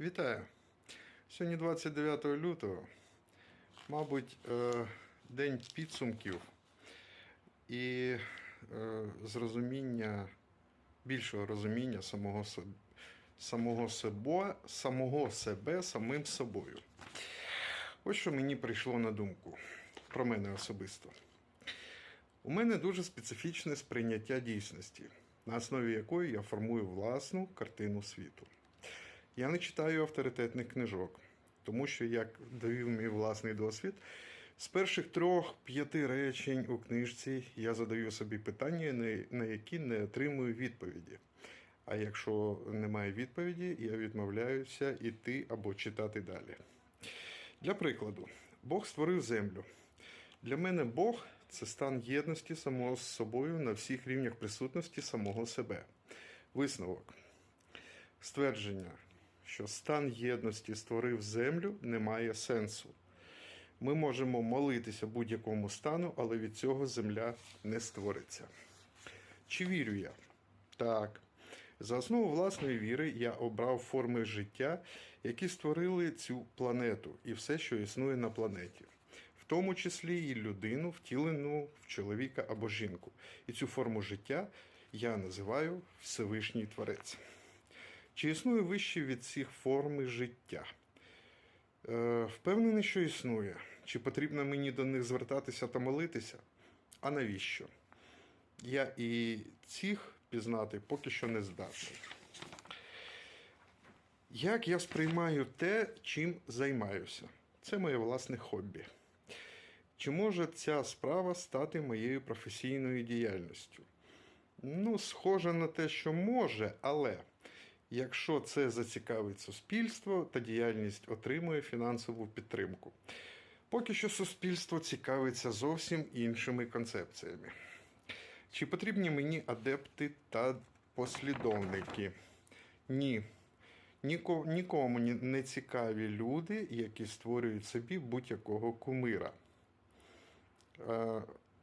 Вітаю! Сьогодні 29 лютого, мабуть, е, день підсумків і е, зрозуміння, більшого розуміння самого самого себе, самого себе самим собою. Ось що мені прийшло на думку про мене особисто. У мене дуже специфічне сприйняття дійсності, на основі якої я формую власну картину світу. Я не читаю авторитетних книжок, тому що, як довів мій власний досвід, з перших трьох-п'яти речень у книжці я задаю собі питання, на- які не отримую відповіді. А якщо немає відповіді, я відмовляюся йти або читати далі. Для прикладу, Бог створив землю. Для мене Бог це стан єдності самого з собою на всіх рівнях присутності самого себе. Висновок. Ствердження, що стан єдності створив землю, не має сенсу. Ми можемо молитися будь-якому стану, але від цього земля не створиться. Чи вірю я? Так. За основу власної віри я обрав форми життя, які створили цю планету і все, що існує на планеті, в тому числі і людину, втілену в чоловіка або жінку. І цю форму життя я називаю Всевишній Творець. Чи існує вище від цих форми життя? Е, впевнений, що існує. Чи потрібно мені до них звертатися та молитися? А навіщо? Я і цих пізнати поки що не здатний. Як я сприймаю те, чим займаюся? Це моє власне хобі. Чи може ця справа стати моєю професійною діяльністю? Ну, схоже на те, що може, але якщо це зацікавить суспільство, та діяльність отримує фінансову підтримку. Поки що суспільство цікавиться зовсім іншими концепціями. Чи потрібні мені адепти та послідовники? Ні. Ніко, нікому не цікаві люди, які створюють собі будь-якого кумира.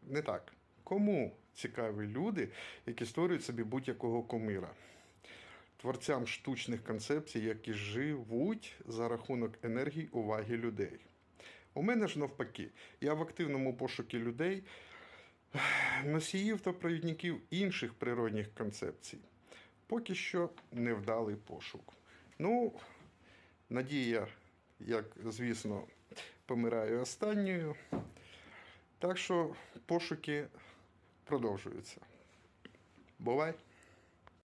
Не так. Кому цікаві люди, які створюють собі будь-якого кумира? Творцям штучних концепцій, які живуть за рахунок енергії уваги людей. У мене ж навпаки, я в активному пошукі людей, носіїв та провідників інших природних концепцій. Поки що невдалий пошук. Ну, надія, як звісно, помирає останньою. Так що пошуки продовжуються. Бувай!